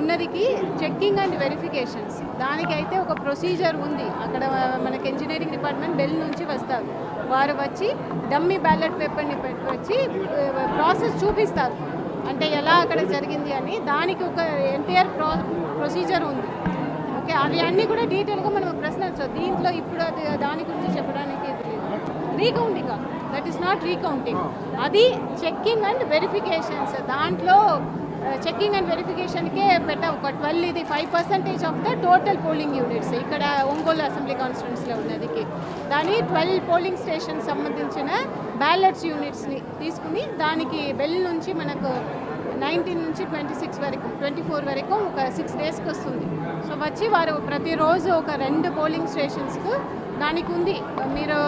ఉన్నదికి checking and verifications దానికైతే ఒక procedure ఉంది. అక్కడ మనకి ఇంజనీరింగ్ డిపార్ట్మెంట్ బెల్ నుంచి వస్తారు. వారు వచ్చి డమ్మీ బ్యాలెట్ పేపర్ని వచ్చి ప్రాసెస్ చూపిస్తారు. అంటే ఎలా అక్కడ జరిగింది అని దానికి ఒక ఎన్టీఆర్ ప్రో ప్రొసీజర్ ఉంది. ఓకే అవి అన్నీ కూడా డీటెయిల్గా మనం ప్రశ్నించు దీంట్లో ఇప్పుడు అది దాని గురించి చెప్పడానికి recounting that is not recounting అది చెక్కింగ్ అండ్ వెరిఫికేషన్స్ దాంట్లో చెకింగ్ అండ్ వెరిఫికేషన్కే పెట్ట. ఒక ట్వెల్వ్ ఇది five percentage of the total polling units ఇక్కడ ఒంగోలు అసెంబ్లీ కాన్స్టిట్యూన్సీలో ఉన్నదికి దాని ట్వెల్వ్ పోలింగ్ స్టేషన్ సంబంధించిన బ్యాలెట్స్ యూనిట్స్ని తీసుకుని దానికి బెల్ నుంచి మనకు నైన్టీన్ నుంచి ట్వంటీ సిక్స్ వరకు ట్వంటీ ఫోర్ వరకు ఒక సిక్స్ డేస్కి వస్తుంది. సో వచ్చి వారు ప్రతిరోజు ఒక రెండు పోలింగ్ స్టేషన్స్కు దానికి ఉంది. మీరు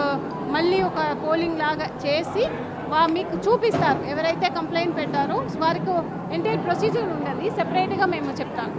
మళ్ళీ ఒక పోలింగ్ లాగా చేసి మీకు చూపిస్తారు. ఎవరైతే కంప్లైంట్ పెట్టారో వారికి ఎంటైర్ ప్రొసీజర్ ఉన్నది సెపరేట్గా మేము చెప్తాను